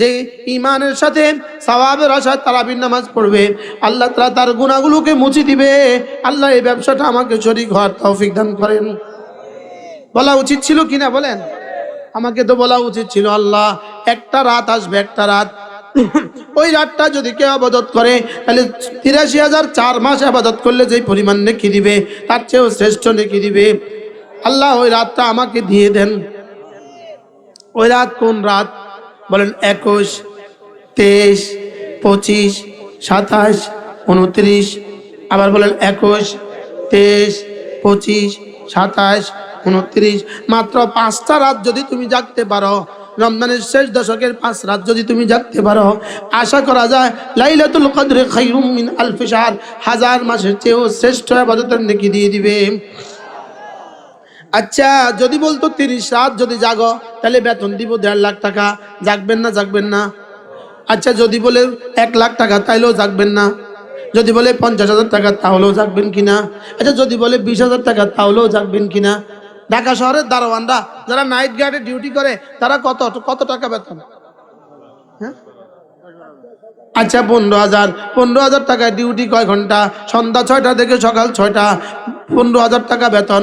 যে ইমানের সাথে সওয়াবের আশায় তারাবির নামাজ পড়বে, আল্লাহ তালা তার গুণাগুলোকে মুছি দিবে। আল্লাহ এই ব্যবসাটা আমাকে শরীর ঘর তৌফিক দান করেন। বলা উচিত ছিল কিনা বলেন? আমাকে তো বলা উচিত ছিল, আল্লাহ, একটা রাত আসবে, একটা রাত। ওই রাতটা যদি কেউ আবাদত করে, তাহলে তিরাশি হাজার চার মাস আবাদত করলে যে পরিমাণ নেকি দিবে, তার চেয়েও শ্রেষ্ঠ নেকি দিবে। আল্লাহ, ওই রাতটা আমাকে দিয়ে দেন। ওই রাত কোন রাত? বলেন একুশ, তেইশ, পঁচিশ, সাতাশ, উনত্রিশ, আবার বলেন একুশ, তেইশ, পঁচিশ, সাতাশ, উনত্রিশ। মাত্র পাঁচটা রাত যদি তুমি জাগতে পারো, রমজানের শেষ দশকের পাঁচ রাত যদি তুমি জাগতে পারো, আশা করা যায় লাইলাতুল কদরে খাইরুম মিন আলফি শাহর হাজার মাসের চেয়েও শ্রেষ্ঠ আবাদতের নেকি দিয়ে দিবে। আচ্ছা যদি বলতো তিরিশ রাত যদি জাগো, তাহলে বেতন দিব দেড় লাখ টাকা। জাগবেন না জাগবেন না। আচ্ছা যদি বলে এক লাখ টাকা, তাইলেও জাগবেন না। যদি বলে পঞ্চাশ হাজার টাকা, তাহলেও জাগবেন কিনা? আচ্ছা যদি বলে বিশ হাজার টাকা, তাহলেও জাগবেন কিনা? ঢাকা শহরের দারোয়ানরা, যারা নাইট গার্ডে ডিউটি করে, তারা কত কত টাকা বেতন? হ্যাঁ? আচ্ছা পনেরো হাজার। পনেরো হাজার টাকা ডিউটি কয় ঘণ্টা? সন্ধ্যা ছয়টা থেকে সকাল ছয়টা। পনেরো হাজার টাকা বেতন।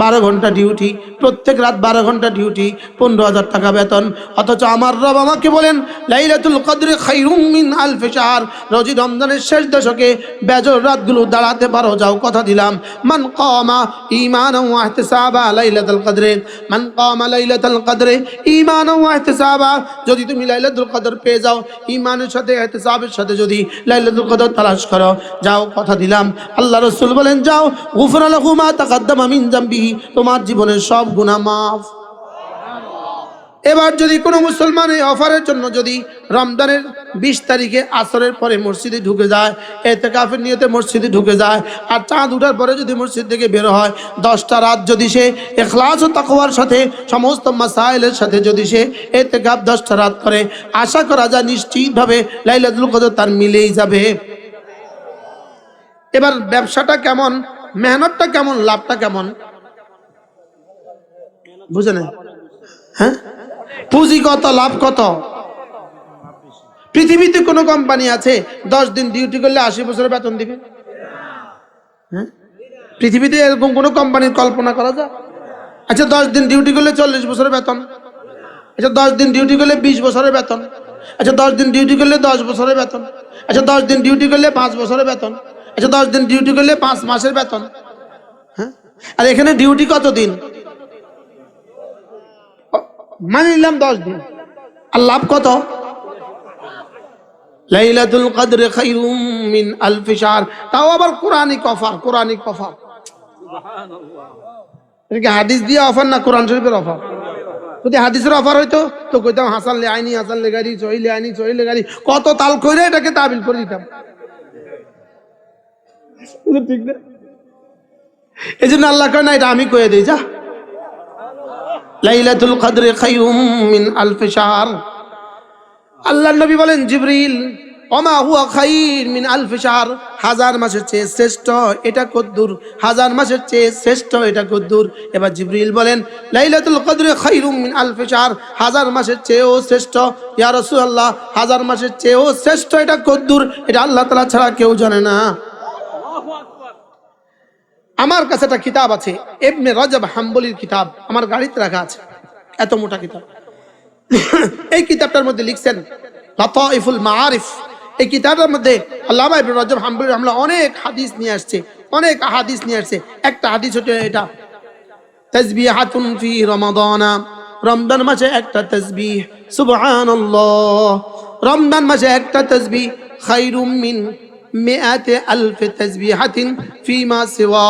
বারো ঘণ্টা ডিউটি প্রত্যেক রাত বারো ঘণ্টা ডিউটি পনেরো হাজার টাকা বেতন। অথচ আমার রব আমাকে বলেন, লাইলাতুল কদরে খাইরুম মিন আলফি শাহর। রোজি রমজানের শেষ দশকে বেজর রাতগুলো দাঁড়াতে পারো, যাও কথা দিলাম। মান কামা ঈমান ওয়া ইহতিসাবা লাইলাতুল কদরে। মান কামা লাইলাতুল কদরে ঈমান ওয়া ইহতিসাবা যদি তুমি লাইলাতুল কদর পেয়ে যাও, ঈমানের সাথে ইহতিসাবের সাথে যদি লাইলাতুল কদর তালাশ করো। যাও কথা দিলাম। আল্লাহ রাসূল বলেন, যাও। গুফরা লাহু মা তাকাদ্দামা মিন জামবিহি। তোমার জীবনের সব গুনাহ মাফ। এবার যদি কোনো মুসলমান এই অফারের জন্য যদি রমজানের বিশ তারিখে আসরের পরে মসজিদে ঢুকে যায় এতে কাফের নিয়তে মসজিদে ঢুকে যায়, আর চাঁদ উঠার পরে যদি মসজিদ থেকে বের হয়, দশটা রাত যদি সে এখলাস ও তাকওয়ার সাথে, সমস্ত মাসাইলের সাথে যদি সে এতে কাপ দশটা রাত করে, আশা করা যায় নিশ্চিতভাবে লাইলাতুল কদর তার মিলেই যাবে। এবার ব্যবসাটা কেমন, মেহনতটা কেমন, লাভটা কেমন? বুঝে হ্যাঁ? পুঁজি কত, লাভ কত? পৃথিবীতে কোনো কোম্পানি আছে, দশ দিন ডিউটি করলে আশি বছরের বেতন দিবে? হ্যাঁ? পৃথিবীতে এরকম কোনো কোম্পানির কল্পনা করা যায়? আচ্ছা দশ দিন ডিউটি করলে চল্লিশ বছরের বেতন। আচ্ছা দশ দিন ডিউটি করলে বিশ বছরের বেতন। আচ্ছা দশ দিন ডিউটি করলে দশ বছরের বেতন। আচ্ছা দশ দিন ডিউটি করলে পাঁচ বছরের বেতন। আচ্ছা দশ দিন ডিউটি করলে পাঁচ মাসের বেতন। হ্যাঁ? আর এখানে ডিউটি কত দিন? মানে নিলাম দশ দিন। আর লাভ কত? লাইলাতুল কদর খাইরুম মিন শাহর। তাও আবার কোরআনিক অফার কোরআনিক অফার এটা হাদিস দিয়ে অফার না কোরআন শরীফের অফার? যদি হাদিসের অফার হইতো, তো কইতাম, হাসান লে আইনি, হাসান লে গাড়ি চইলে আইনি চইলে গাড়ি। কত তাল কইরে এটাকে তাবিল করে দিতাম। ঠিক না? এই আল্লাহ কয়, না, এটা আমি কয়ে দিই, যা। লাইলাতুল কদরে খাইরুম মিন আলফি শাহর। আল্লাহ নবী বলেন, জিবরিল, ওমা হুয়া খাইর মিন আলফি শাহর। হাজার মাসের চেয়ে শ্রেষ্ঠ এটা কদ্দুর। হাজার মাসের চেয়ে শ্রেষ্ঠ এটা কদ্দুর। এবার জিবরিল বলেন, লাইলাতুল কদরে খাইরুম মিন আলফি শাহর। হাজার মাসের চেয়েও শ্রেষ্ঠ। ইয়া রাসূলুল্লাহ, হাজার মাসের চেয়েও শ্রেষ্ঠ এটা কদ্দুর। এটা আল্লাহ তাআলা ছাড়া কেউ জানে না। আমার কাছে একটা কিতাব আছে এমনি রজব হাম্বলির কিতাব, আমার গাড়িতে রাখা আছে, এত মোটা কিতাব। এই কিতাবটার মধ্যে লিখছেন, লতাইফুল মাআরিফ। এই কিতাবের মধ্যে আল্লামা রজব হাম্বলি আমরা অনেক হাদিস নিয়ে আসছে, অনেক হাদিস নিয়ে আসছে। একটা হাদিস হচ্ছে এটা তাসবিহাতুন ফি রমাদানা, রমজান মাসে একটা তাসবিহ সুবহানাল্লাহ। রমজান মাসে একটা তাসবিহ খায়রুম মিন মেয়াতে আলফে তসবিহাতিন ফিমা সেবা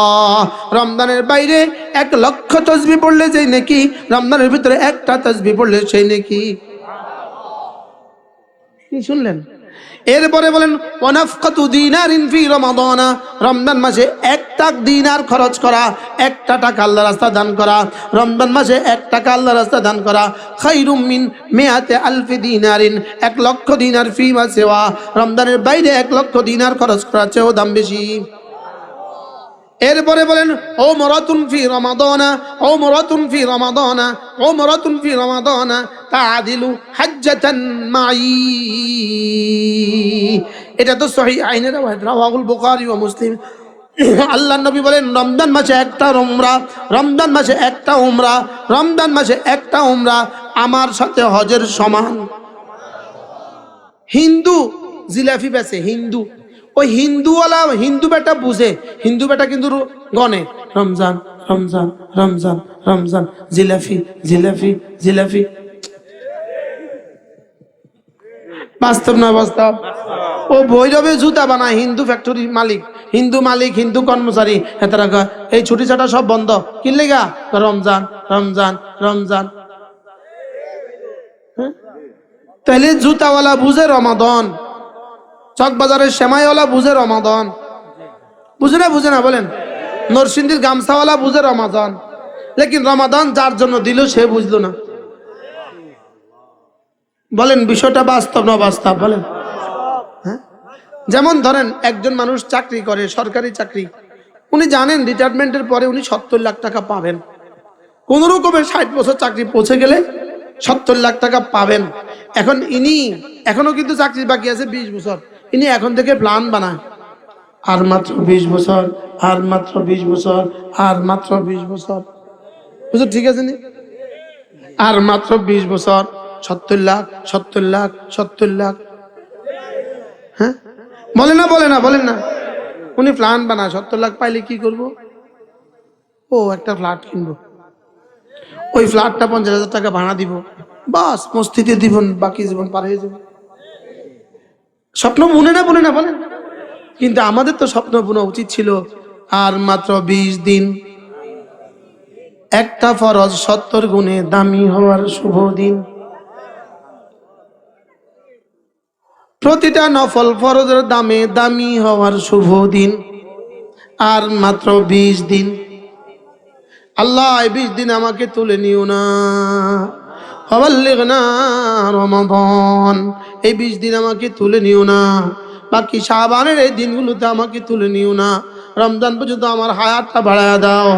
রমজানের বাইরে এক লক্ষ তসবি পড়লে যেই নাকি, রমজানের ভিতরে একটা তসবি পড়লে সেই নাকি। শুনলেন? এরপরে বলেন, ওয়ানাফকাতু দিনার ইনফি রমাদানা। রমজান মাসে একটা দিনার খরচ করা একটা টাকা আল্লাহ রাস্তা দান করা। রমজান মাসে এক টাকা আল্লাহ রাস্তা দান করা। খাইরুম মিন মেয়াতে আলফি দিনারিন, এক লক্ষ দিনার ফি মা সেওয়া রমজানের বাইরে এক লক্ষ দিনার খরচ করা চেয়েও দাম বেশি। এরপরে বলেন ও মরাতুন ফি রমাদানা ও মরাতুন ফি রমাদানা ও মরাতুন ফি রমাদানা, তাআদিলু হাজ্জাতান মাই এটা তো সহিহ আইনের রাওয়াহুল বুখারী ওয়া মুসলিম। আল্লাহ নবী বলেন, রমজান মাসে একটা উমরা, রমজান মাসে একটা উমরা, রমজান মাসে একটা উমরা, আমার সাথে হজের সমান। হিন্দু জিলাফি বেছে, হিন্দু। ওই হিন্দুওয়ালা হিন্দু বেটা বুঝে। হিন্দু বেটা কিন্তু গনে। রমজান রমজান রমজান রমজান। জিলাফি জিলাফি জিলাফি। বাস্তব না বাস্তব? ও ভৈরবে জুতা বানায় হিন্দু ফ্যাক্টরি মালিক। হিন্দু মালিক হিন্দু কর্মচারী। হেতারা কয়, এই ছুটি ছাটা সব বন্ধ। কি গা রমজান রমজান রমজান। হ্যাঁ? তাহলে জুতাওয়ালা বুঝে রমাদন। চকবাজারের সেমাইওয়ালা বুঝে রমাদন। বুঝে না বুঝে না, বলেন। নরসিংদীর গামছাওয়ালা বুঝে রমাদন। লেকিন রমাদন যার জন্য দিল, সে বুঝলো না। বলেন, বিষয়টা বাস্তব না বাস্তব বলেন। হ্যাঁ? যেমন ধরেন, একজন মানুষ চাকরি করে, সরকারি চাকরি। উনি জানেন রিটায়ারমেন্টের পরে উনি সত্তর লাখ টাকা পাবেন। কোন রকমের ষাট বছর চাকরি পৌঁছে গেলে সত্তর লাখ টাকা পাবেন। এখন ইনি, এখনও কিন্তু চাকরি বাকি আছে বিশ বছর। ইনি এখন থেকে প্ল্যান বানায়। আর মাত্র বিশ বছর, আর মাত্র বিশ বছর, আর মাত্র বিশ বছর। বুঝলো ঠিক আছে নি? আর মাত্র বিশ বছর, সত্তর লাখ সত্তর লাখ সত্তর লাখ। হ্যাঁ? বলে না বলে না, বলেন না। উনি প্ল্যান বানায়, সত্তর লাখ পাইলে কি করব? ও, একটা ফ্ল্যাট কিনবো। ওই ফ্ল্যাটটা পঞ্চাশ হাজার টাকা ভাড়া দিব। বাস মস্তিতে দিব, বাকি জীবন পার হয়ে যাবে। স্বপ্ন বুনে না, বলে না বলেন কিন্তু আমাদের তো স্বপ্ন বোনা উচিত ছিল আর মাত্র বিশ দিন। একটা ফরজ সত্তর গুণে দামি হওয়ার শুভ দিন। প্রতিটা নফল ফরজের দামে দামি হওয়ার শুভ দিন। আর মাত্র বিশ দিন। আল্লাহ বিশ দিন আমাকে তুলে নিও না। রমাদন। এই বিশ দিন আমাকে তুলে নিও না। বাকি শাহবানের এই দিনগুলোতে আমাকে তুলে নিও না। রমজান পর্যন্ত আমার হায়াতটা বাড়ায় দাও।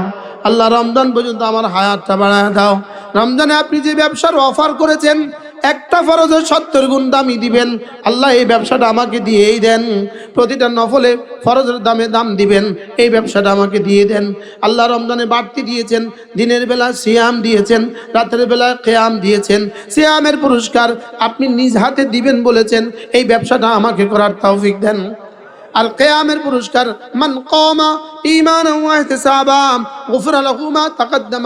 আল্লাহ রমজান পর্যন্ত আমার হায়াতটা বাড়ায় দাও। রমজানে আপনি যে ব্যবসার অফার করেছেন একটা ফরজের সত্তর গুণ দামি দিবেন। আল্লাহ এই ব্যবসাটা আমাকে দিয়েই দেন। প্রতিটা নফলে ফরজের দামে দাম দিবেন। এই ব্যবসাটা আমাকে দিয়ে দেন। আল্লাহ রমজানে বাড়তি দিয়েছেন। দিনের বেলা সিয়াম দিয়েছেন। রাতের বেলা কেয়াম দিয়েছেন। সিয়ামের পুরস্কার আপনি নিজ হাতে দিবেন বলেছেন। এই ব্যবসাটা আমাকে করার তৌফিক দেন। আর কেয়ামের পুরস্কার, মান কমা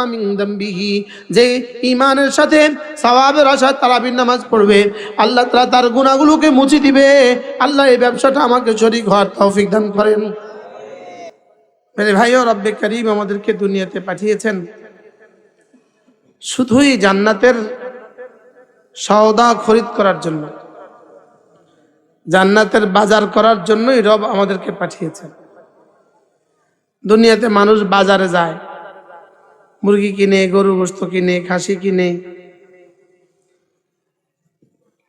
মিন যামবিহি যে ইমানের সাথে সওয়াবের আশায় তারাবির নামাজ পড়বে। আল্লাহ তাআলা তার গুণাগুলোকে মুছে দিবে। আল্লাহ এই ব্যবসাটা আমাকে শরীক হওয়ার তৌফিক দান করেন। মেরে ভাইও, রব্বে করিম আমাদেরকে দুনিয়াতে পাঠিয়েছেন। শুধুই জান্নাতের সওদা খরিদ করার জন্য। জান্নাতের বাজার করার জন্যই রব আমাদেরকে পাঠিয়েছেন। দুনিয়াতে মানুষ বাজারে যায়। মুরগি কিনে, গরু গোস্ত কিনে, খাসি কিনে।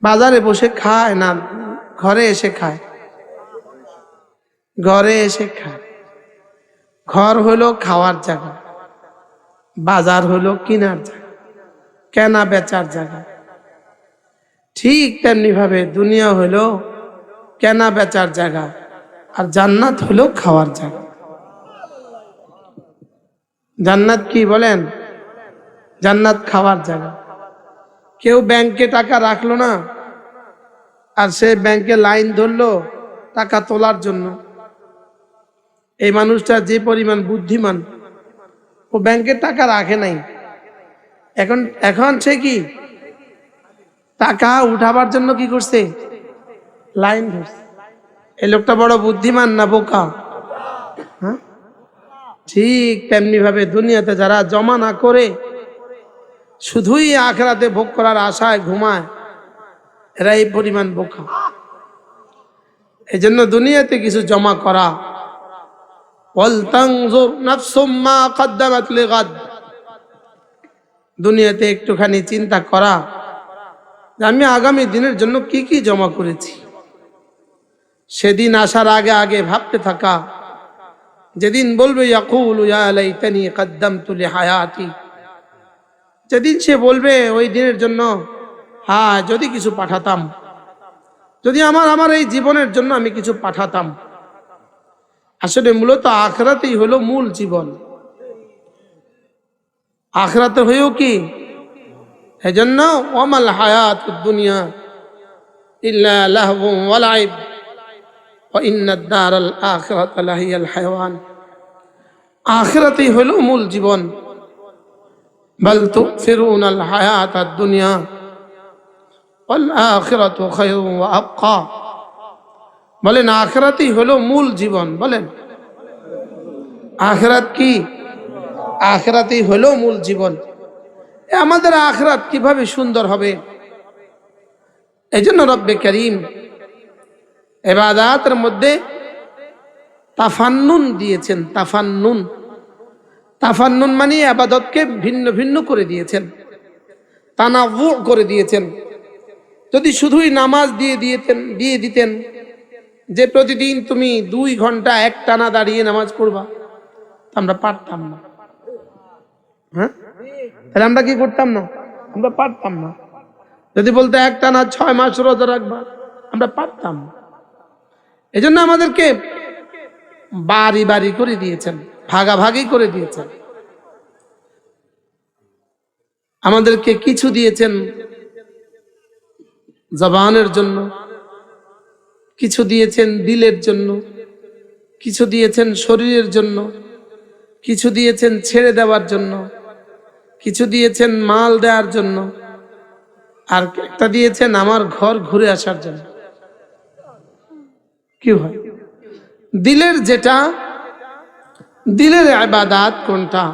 বাজারে বসে খায় না, ঘরে এসে খায়। ঘরে এসে খায়। ঘর হলো খাওয়ার জায়গা। বাজার হলো কেনার জায়গা। কেনা বেচার জায়গা। ঠিক তেমনি ভাবে দুনিয়া হলো কেনা বেচার জায়গা। আর জান্নাত হলো খাওয়ার জায়গা। জান্নাত কি বলেন? জান্নাত খাওয়ার জায়গা। কেউ ব্যাংকে টাকা রাখল না, আর সে ব্যাংকে লাইন ধরলো টাকা তোলার জন্য। এই মানুষটা যে পরিমাণ বুদ্ধিমান, ও ব্যাংকের টাকা রাখে নাই। এখন এখন সে কি? টাকা উঠাবার জন্য কি করছে? লাইন ধরছে এই লোকটা বড় বুদ্ধিমান না বোকা? হ্যাঁ? ঠিক তেমনি ভাবে দুনিয়াতে যারা জমা না করে, শুধুই আখরাতে ভোগ করার আশায় ঘুমায় এরা এই পরিমাণ বোকা। এই জন্য দুনিয়াতে কিছু জমা করা। দুনিয়াতে একটুখানি চিন্তা করা আমি আগামী দিনের জন্য কি কি জমা করেছি? সেদিন আসার আগে আগে ভাবতে থাকা। যেদিন বলবে, ইয়াকুল, ইয়া লিহায়াতি। যেদিন সে বলবে ওই দিনের জন্য হ্যাঁ যদি কিছু পাঠাতাম। যদি আমার আমার এই জীবনের জন্য আমি কিছু পাঠাতাম। আসলে মূলত আখরাতেই হলো মূল জীবন। আখরাতে হয়েও কি? এই জন্য ওমাল হায়াত দুনিয়া, ইল্লা হায়ওয়ান আখেরাতেই হইল মূল জীবন। বলতু ফিরুন আল হায়াত আর দুনিয়া আখেরাত বলেন, আখরাতেই হলো মূল জীবন, বলেন। আখরাত কি? আখরাতেই হলো মূল জীবন। আমাদের আখরাত কীভাবে সুন্দর হবে? এই জন্য রব্বে করিম এবাদাতের মধ্যে তাফান্নুন দিয়েছেন, তাফান্নুন। তাফান্নুন মানে আবাদতকে ভিন্ন ভিন্ন করে দিয়েছেন তানাবু করে দিয়েছেন। যদি শুধুই নামাজ দিয়ে দিয়েতেন, দিয়ে দিতেন, যে প্রতিদিন তুমি দুই ঘণ্টা এক টানা দাঁড়িয়ে নামাজ পড়বা আমরা পারতাম না। হ্যাঁ? তাহলে আমরা কি করতাম না? আমরা পারতাম না। যদি বলতে এক টানা ছয় মাস রোজা রাখবা, আমরা পারতাম না। এই জন্য আমাদেরকে বাড়ি বাড়ি করে দিয়েছেন, ভাগাভাগি করে দিয়েছেন। আমাদেরকে কিছু দিয়েছেন জবানের জন্য, কিছু দিয়েছেন দিলের জন্য, কিছু দিয়েছেন শরীরের জন্য, কিছু দিয়েছেন ছেড়ে দেওয়ার জন্য, কিছু দিয়েছেন মাল দেওয়ার জন্য, আর একটা দিয়েছেন আমার ঘর ঘুরে আসার জন্য। কি হয়? দিলের যেটা, দিলের আবাদাত কোনটা?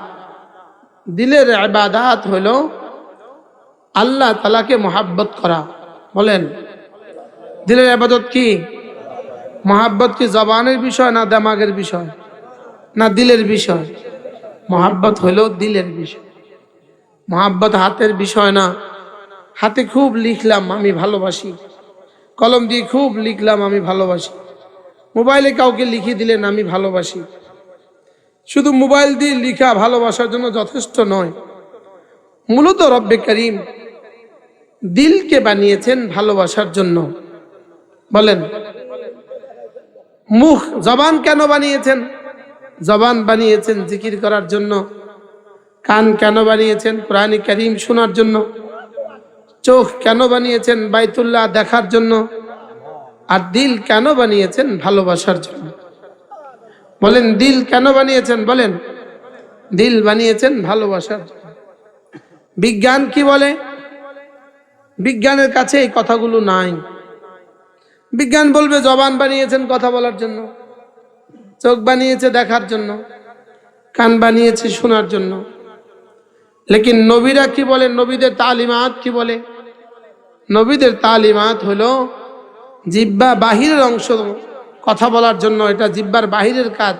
দিলের আবাদাত হলো আল্লাহ তালাকে মোহাব্বত করা। বলেন, দিলের আবাদত কি? মোহাব্বত কি জবানের বিষয় না দামাগের বিষয়? না দিলের বিষয়? মোহাব্বত হলো দিলের বিষয়। মোহাব্বত হাতের বিষয় না। হাতে খুব লিখলাম আমি ভালোবাসি। কলম দিয়ে খুব লিখলাম আমি ভালোবাসি। মোবাইলে কাউকে লিখে দিলেন আমি ভালোবাসি। শুধু মোবাইল দিয়ে লিখা ভালোবাসার জন্য যথেষ্ট নয়। মূলত রব্বে করিম দিলকে বানিয়েছেন ভালোবাসার জন্য। বলেন, মুখ, জবান কেন বানিয়েছেন? জবান বানিয়েছেন জিকির করার জন্য। কান কেন বানিয়েছেন কোরআন করিম শোনার জন্য? চোখ কেন বানিয়েছেন বাইতুল্লাহ দেখার জন্য? আর দিল কেন বানিয়েছেন ভালোবাসার জন্য? বলেন, দিল কেন বানিয়েছেন? বলেন, দিল বানিয়েছেন ভালোবাসার বিজ্ঞান কি বলে? বিজ্ঞানের কাছে এই কথাগুলো নাই। বিজ্ঞান বলবে, জবান বানিয়েছেন কথা বলার জন্য, চোখ বানিয়েছে দেখার জন্য, কান বানিয়েছে শোনার জন্য। লেকিন নবীরা কি বলে? নবীদের তালিমাত কি বলে? নবীদের তালিমাত হলো জিব্বা বাহিরের অংশ কথা বলার জন্য এটা জিব্বার বাহিরের কাজ।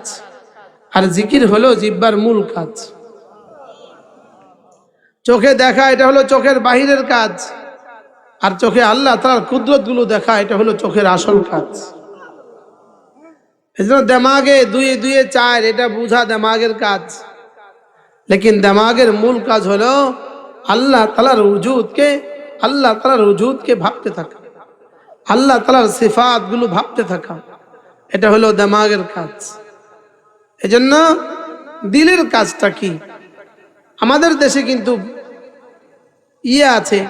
আর জিকির হলো জিব্বার মূল কাজ। চোখে দেখা এটা হলো চোখের বাহিরের কাজ। আর চোখে আল্লাহ তার কুদরতগুলো দেখা এটা হলো চোখের আসল কাজ। এই জন্য দেমাগে দুয়ে দুয়ে চার, এটা বুঝা দেমাগের কাজ। লেকিন দেমাগের মূল কাজ হলো আল্লাহ তালার উজুদকে, আল্লাহ তালার উজুদকে ভাবতে থাকা। আল্লাহ তালার সিফাতগুলো ভাবতে থাকা। এটা হলো দেমাগের কাজ। এজন্য দিলের কাজটা কি? আমাদের দেশে কিন্তু ইয়ে আছে,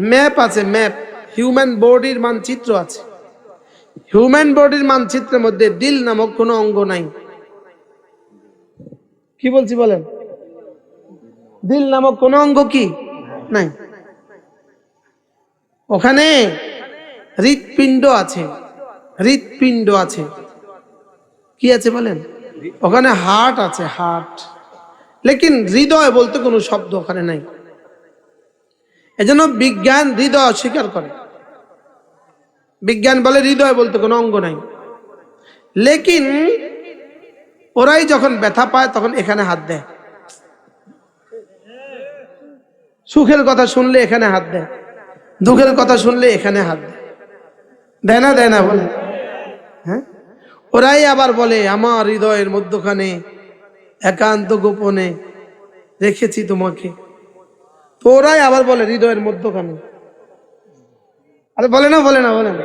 ম্যাপ আছে, ম্যাপ, হিউম্যান বডির মানচিত্র আছে। হিউম্যান বডির মানচিত্রের মধ্যে দিল নামক কোনো অঙ্গ নাই। কি বলছি বলেন? দিল নামক কোন অঙ্গ কি? নাই। ওখানে হৃৎপিণ্ড আছে হৃৎপিণ্ড আছে। কি আছে বলেন? ওখানে হার্ট আছে হার্ট লেকিন হৃদয় বলতে কোনো শব্দ ওখানে নাই। এজন্য বিজ্ঞান হৃদয় অস্বীকার করে। বিজ্ঞান বলে হৃদয় বলতে কোনো অঙ্গ নাই। লেকিন ওরাই যখন ব্যথা পায় তখন এখানে হাত দেয়। সুখের কথা শুনলে এখানে হাত দেয়। দুঃখের কথা শুনলে এখানে হাত দেয়। দেয় না দেয় না বলে। হ্যাঁ? ওরাই আবার বলে, আমার হৃদয়ের মধ্যখানে, একান্ত গোপনে রেখেছি তোমাকে। তো ওরাই আবার বলে, হৃদয়ের মধ্যখানে। আরে বলে না বলে না বলে না।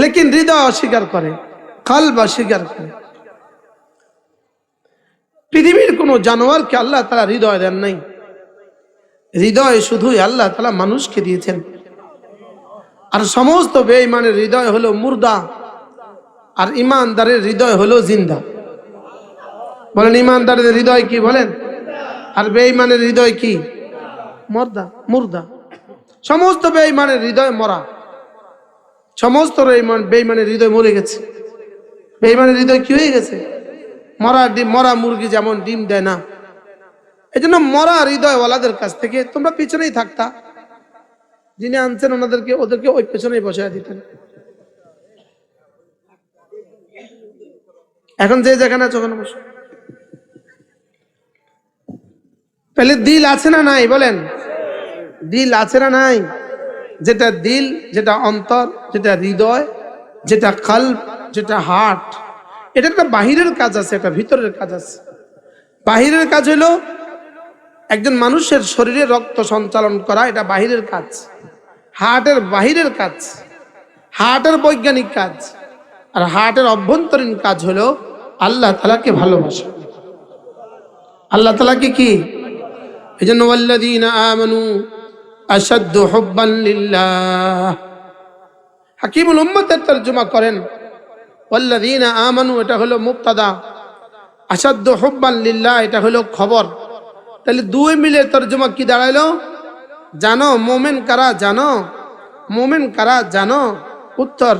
লেকিন হৃদয় অস্বীকার করে, কাল্ব অস্বীকার করে। পৃথিবীর কোন জানোয়ারকে আল্লাহ তারা হৃদয় দেন নাই। হৃদয় শুধুই আল্লাহ তালা মানুষকে দিয়েছেন। আর সমস্ত বেঈমানের হৃদয় হলো মুর্দা, আর ইমানদারের হৃদয় হলো জিন্দা। বলেন ইমানদারের হৃদয় কি বলেন? আর বেঈমানের হৃদয় কি? মর্দা, মুর্দা। সমস্ত বেঈমানের হৃদয় মরা। সমস্ত বেঈমান, বেঈমানের হৃদয় মরে গেছে। বেঈমানের হৃদয় কি হয়ে গেছে? মরা ডিম, মরা মুরগি যেমন ডিম দেয় না। এই জন্য মরা হৃদয়ওয়ালাদের কাছ থেকে তোমরা পিছনেই থাকতা। যিনি আনছেন ওনাদেরকে, ওদেরকে ওই পেছনেই বসায় দিতেন। এখন যে যেখানে আছে ওখানে বসে। তাহলে দিল আছে না নাই বলেন? দিল আছে না নাই? যেটা দিল, যেটা অন্তর, যেটা হৃদয়, যেটা কাল যেটা হার্ট, এটা একটা বাহিরের কাজ আছে একটা ভিতরের কাজ আছে। বাহিরের কাজ হলো একজন মানুষের শরীরে রক্ত সঞ্চালন করা, এটা বাহিরের কাজ। হার্টের বাহিরের কাজ, হার্টের বৈজ্ঞানিক কাজ, আর হার্টের অভ্যন্তরীণ কাজ হলো আল্লাহ তালাকে ভালোবাসা। আল্লাহ তালাকে কি? এই জন্য তর্জমা করেন এটা হলো লিল্লাহ, এটা হলো খবর। তাহলে দুই মিলে তর্জমা কি দাঁড়াইলো জানো, মোমেন কারা জানো? মোমেন কারা জানো? উত্তর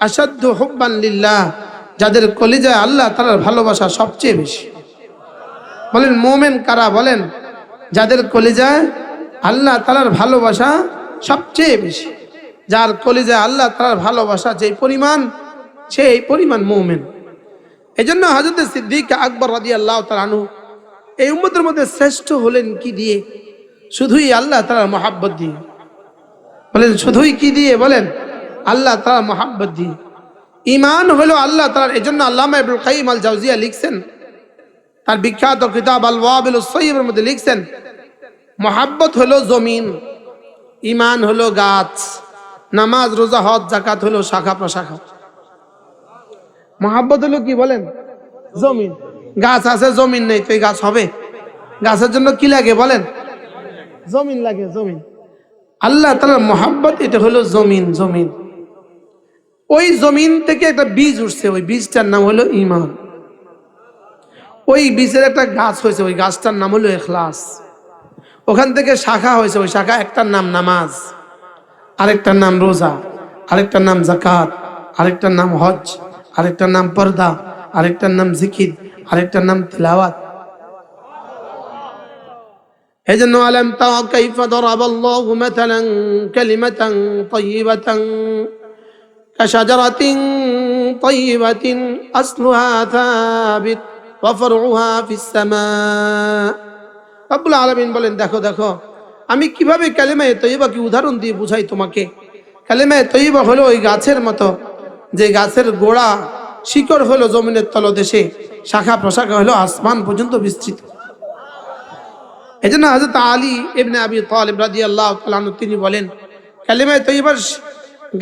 আসাধ্য হুব্বান লিল্লাহ, যাদের কলিজায় আল্লাহ তালার ভালোবাসা সবচেয়ে বেশি। বলেন, মোমেন কারা বলেন? যাদের কলিজায় আল্লাহ তালার ভালোবাসা সবচেয়ে বেশি। যার কলিজায় আল্লাহ তালার ভালোবাসা যে পরিমাণ, সেই পরিমাণ মোমেন। এই জন্য হজরত সিদ্দিক আকবর রাজি আল্লাহ তালানু এই উম্মতের মধ্যে শ্রেষ্ঠ হলেন কি দিয়ে? শুধুই আল্লাহ তালার মহাব্বত দিয়ে। বলেন, শুধুই কি দিয়ে? বলেন, আল্লাহ তালার মহাব্বত দিয়ে। ইমান হলো আল্লাহ তালার এই জন্য আল্লামা ইবুল কাইম আল জাউজিয়া লিখছেন, তার বিখ্যাত কিতাব আল ওয়াবিল সৈবের মধ্যে লিখছেন, মহাব্বত হলো জমিন ইমান হলো গাছ, নামাজ, রোজা, হজ জাকাত হলো শাখা প্রশাখা। মহাব্বত হলো কি বলেন? জমিন। গাছ আছে, জমিন নেই, তো এই গাছ হবে। গাছের জন্য কি লাগে বলেন? জমিন লাগে, জমিন। আল্লাহ তালার মহাব্বত এটা হলো জমিন জমিন। ওই জমিন থেকে একটা বীজ উঠছে, ওই বীজটার নাম হলো ইমান ওই বীজের একটা গাছ হয়েছে, ওই গাছটার নাম হলো এখলাস। ওখান থেকে শাখা হয়েছে, ওই শাখা একটার নাম নামাজ, আরেকটার নাম রোজা, আরেকটার নাম জাকাত আরেকটার নাম হজ আরেকটার নাম পর্দা, আরেকটার নাম জিকির, আরেকটার নাম তিলাওয়াত এই জন্য আলম তাও কাইফ ضرب الله مثلا كلمة طيبة كشجرة طيبة أصلها ثابت وفرعها في السماء রব্বুল আলামিন বলেন দেখো দেখো আমি কিভাবে কালেমায়ে তৈবাকে উদাহরণ দিয়ে বুঝাই তোমাকে কালেমায়ে তৈবা হলো ওই গাছের মতো যে গাছের গোড়া শিকড় হলো জমিনের তলদেশে শাখা প্রশাখা হলো আসমান পর্যন্ত বিস্তৃত এই জন্য হজরত আলী ইবনে আবি তালিব রাজি আল্লাহ তিনি বলেন, কালেমায় তৈবার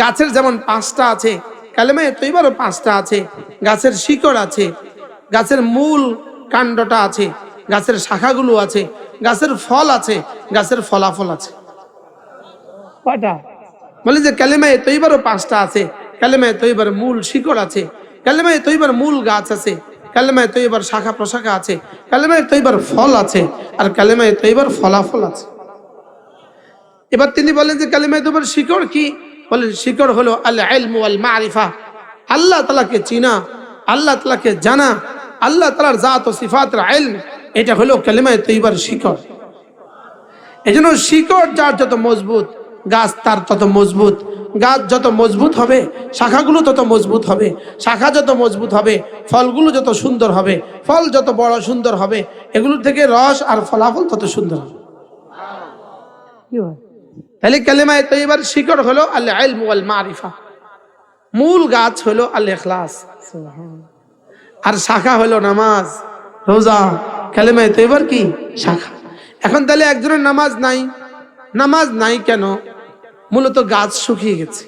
গাছের যেমন পাঁচটা আছে, কালেমায় তৈবারও পাঁচটা আছে, গাছের শিকড় আছে, গাছের মূল কাণ্ডটা আছে, গাছের শাখাগুলো আছে, গাছের ফল আছে, গাছের ফলাফল আছে। বলে যে কালেমায় তৈবারও পাঁচটা আছে, কালেমায় তৈবার মূল শিকড় আছে, কালেমায় তৈবার মূল গাছ আছে কালেমায় তৈবার শাখা প্রশাখা আছে, কালেমায় তৈবার ফল আছে, আর কালেমায় তৈবার ফলাফল আছে। এবার তিনি বলেন যে কালেমায় তৈবার শিকড় কি? বলেন, শিকড় হলো আল্লাহ আল্লাহ তালাকে চিনা, আল্লাহ তালাকে জানা, আল্লাহ তালার জাত ও আইলম এটা হলো কালেমায় তৈবার শিকড়। এই জন্য শিকড় যার যত মজবুত, গাছ তার তত মজবুত গাছ যত মজবুত হবে শাখাগুলো তত মজবুত হবে শাখা যত মজবুত হবে ফলগুলো যত সুন্দর হবে ফল যত বড় সুন্দর হবে এগুলো থেকে রস আর ফলাফল তত সুন্দর হবে। তাহলে কালেমায় তো এবার শিকড় হলো আল্লাহ মারিফা মূল গাছ হলো আল ইখলাস আর শাখা হলো নামাজ। রোজা। কালেমায় তো এবার কি? শাখা। এখন তাহলে একজনের নামাজ নাই। নামাজ নাই কেন? মূলত গাছ শুকিয়ে গেছে।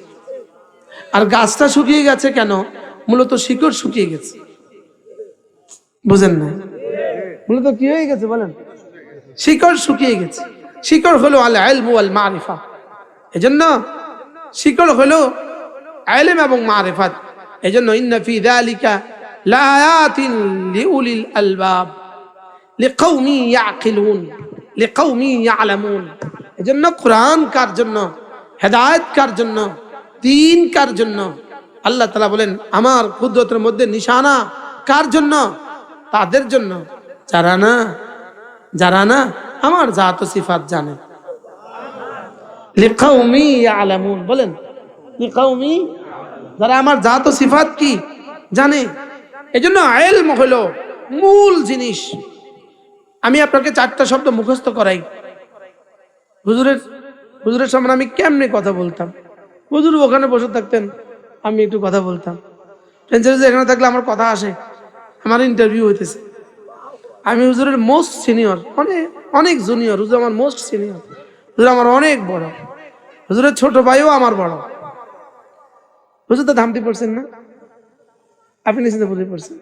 আর গাছটা শুকিয়ে গেছে কেন? মূলত শিকড় শুকিয়ে গেছে। বুঝেন না? মূলত কি হয়ে গেছে বলেন? শিকড় শুকিয়ে গেছে। শিকড় হলো আল ইলমু আল মারিফা এজন্য শিকড় হলো আলেম এবং মারিফাত। এজন্য ইন্না ফি যালিকা লাআয়াতিন লিউলিল আলবাব। লিকাউমি ইয়াকিলুন লিকাউমি ইয়ালামুন। এজন্য কোরআন কার জন্য হেদায়েত কার জন্য? দিন কার জন্য? আল্লাহ তালা বলেন, আমার কুদরতের মধ্যে নিশানা কার জন্য? তাদের জন্য। যারা না যারা না, আমার জাত সিফাত জানে। বলেন যারা আমার জাত সিফাত কি? জানে। এজন্য আইলম হলো মূল জিনিস। আমি আপনাকে চারটা শব্দ মুখস্থ করাই। হুজুরের হুজুরের সামনে আমি কেমনে কথা বলতাম? হুজুর ওখানে বসে থাকতেন, আমি একটু কথা বলতাম। ফ্রেন্সারিজ এখানে থাকলে আমার কথা আসে, আমার ইন্টারভিউ হইতেছে। আমি হুজুরের মোস্ট সিনিয়র অনেক অনেক জুনিয়র হুজুর আমার মোস্ট সিনিয়র হুজুর আমার অনেক বড়। হুজুরের ছোট ভাইও আমার বড়। হুজুর তো ধামতি পড়ছেন না? আপনি নিশ্চিত পড়ে পড়ছেন।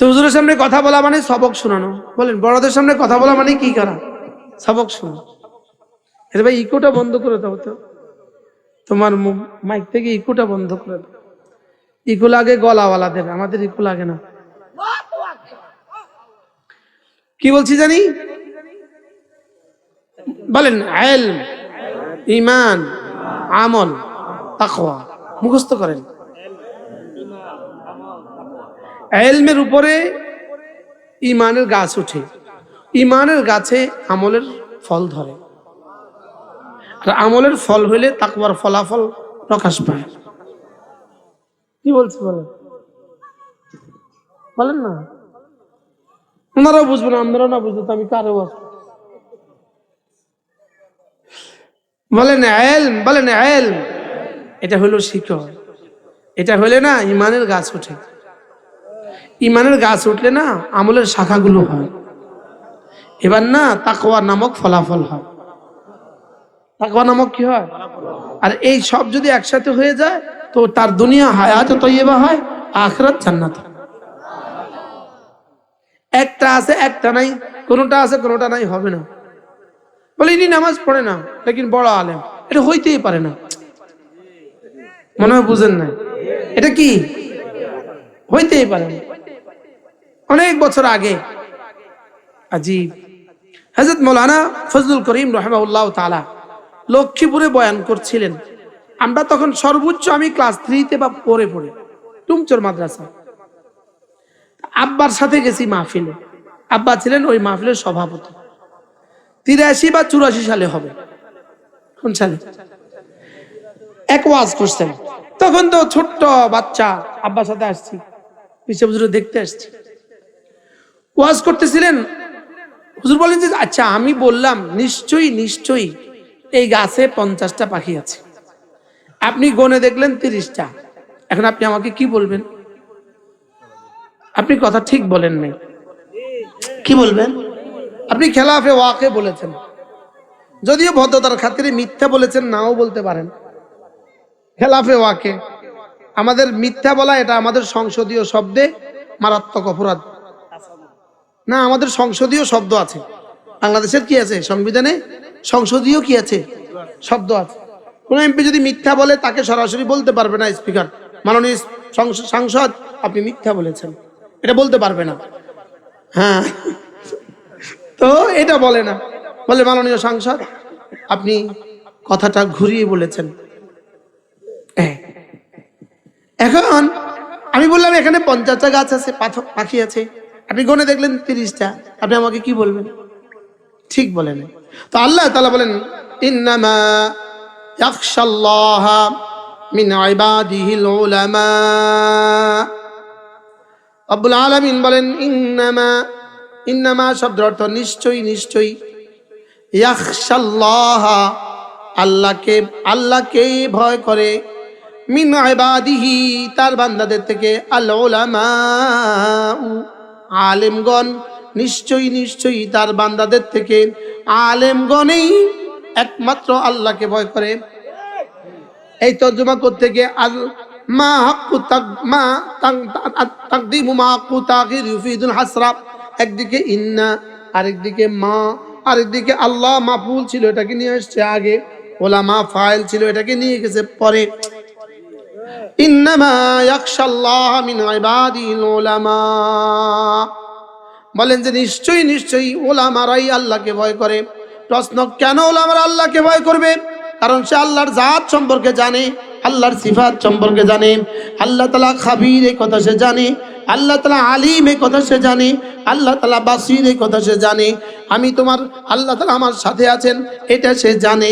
তো হুজুরের সামনে কথা বলা মানে সবক শোনানো। বলেন, বড়দের সামনে কথা বলা মানে কি করা? সবক শোনা। এর ভাই ইকোটা বন্ধ করে দাও তো। তোমার মাইক থেকে ইকোটা বন্ধ করে দাও। ইকো লাগে গলাওয়ালাদের, আমাদের ইকো লাগে না। কি বলছি জানি? বলেন, আইল ইমান আমল, তাকওয়া, মুখস্থ করেন। এলমের উপরে ইমানের গাছ উঠে ইমানের গাছে আমলের ফল ধরে। আর আমলের ফল হইলে তাকবার ফলাফল প্রকাশ পায়। কি বলছি বলেন? বলেন না। ওনারাও বুঝবেন, আপনারাও না বুঝবে আমি কারও? বলেন, এলম বলেন, এলম। এটা হলো শিকড়। এটা হলে না ইমানের গাছ ওঠে। ইমানের গাছ উঠলে না আমলের শাখাগুলো হয়। এবার না তাকওয়া নামক ফলাফল হয়। তাকওয়া নামক কি হয়? আর এই সব যদি একসাথে হয়ে যায়, তো তার দুনিয়া হায়াত তৈবা হয়, আখরাত জান্নাত একটা আছে, একটা নাই, কোনোটা আছে, কোনোটা নাই, হবে না। বলে ইনি নামাজ পড়ে না, লেকিন বড় আলেম। এটা হইতেই পারে না। মনে হয় বুঝেন না এটা কি? হইতেই পারে অনেক বছর আগে, আজিব হজরত মৌলানা ফজলুল করিম রহমাউল্লাহ তালা লক্ষ্মীপুরে বয়ান করছিলেন, আমরা তখন সর্বোচ্চ আমি ক্লাস থ্রিতে বা পড়ে পড়ে, টুমচোর মাদ্রাসা। আব্বার সাথে গেছি মাহফিলে। আব্বা ছিলেন ওই মাহফিলের সভাপতি। তিরাশি বা চুরাশি সালে হবে। কোন সালে? এক ওয়াজ করছেন। তখন তো ছোট্ট বাচ্চা, আব্বার সাথে আসছি। পিছিয়ে দেখতে আসছি। ওয়াজ করতেছিলেন হুজুর বলেন যে আচ্ছা আমি বললাম নিশ্চয়ই নিশ্চয়ই এই গাছে পঞ্চাশটা পাখি আছে। আপনি গনে দেখলেন তিরিশটা। এখন আপনি আমাকে কি বলবেন? আপনি কথা ঠিক বলেন নাই। কি বলবেন? আপনি খেলাফে ওয়াকে বলেছেন। যদিও ভদ্রতার খাতিরে মিথ্যা বলেছেন নাও বলতে পারেন। খেলাফে ওয়াকে। আমাদের মিথ্যা বলা এটা আমাদের সংসদীয় শব্দে মারাত্মক অপরাধ। না, আমাদের সংসদীয় শব্দ আছে। বাংলাদেশের কি আছে? সংবিধানে সংসদীয় কি আছে? শব্দ আছে। কোন এমপি যদি মিথ্যা বলে, তাকে সরাসরি বলতে পারবে না স্পিকার। মাননীয় সংস- সাংসদ, আপনি মিথ্যা বলেছেন। এটা বলতে পারবে না। হ্যাঁ। তো এটা বলে না। বলে, মাননীয় সাংসদ, আপনি কথাটা ঘুরিয়ে বলেছেন। এখন আমি বললাম, এখানে পঞ্চাশটা গাছ আছে পাখি আছে। আপনি গনে দেখলেন তিরিশটা। আপনি আমাকে কি বলবেন? ঠিক বলেন। তো আল্লাহ তালা বলেন, ইন্নামা ইয়াখশাল্লাহ মিন ইবাদিহিল উলামা। আব্বুল আলামিন বলেন, ইন্নামা ইন্নামা শব্দের অর্থ নিশ্চয়ই নিশ্চয়ই। ইয়াখশাল্লাহ আল্লাহকে আল্লাহকে ভয় করে। মিন ইবাদিহি তার বান্দাদের থেকে আল উলামা আলেমগণ, নিশ্চয়ই নিশ্চয়ই তার বান্দাদের থেকে আলেমগণেই একমাত্র আল্লাহকে ভয় করে। এই তর্জমা করতে গিয়ে মা তাক, মা একদিকে ইন্না, আরেকদিকে মা, আরেকদিকে আল্লাহ মাফুল ছিল এটাকে নিয়ে আসছে আগে। ওলা মা ফাইল ছিল এটাকে নিয়ে গেছে পরে। বলেন যে নিশ্চয়ই নিশ্চয়ই ওলামারাই আল্লাহকে ভয় করে। প্রশ্ন, কেন ওলামারা আল্লাহকে ভয় করবে? কারণ সে আল্লাহর জাত সম্পর্কে জানে, আল্লাহর সিফাত সম্পর্কে জানে, আল্লাহ তালা খাবির এই কথা সে জানে, আল্লাহ তালা আলিম এই কথা সে জানে, আল্লাহ তালা বাসির এই কথা সে জানে। আমি তোমার, আল্লাহ তালা আমার সাথে আছেন, এটা সে জানে।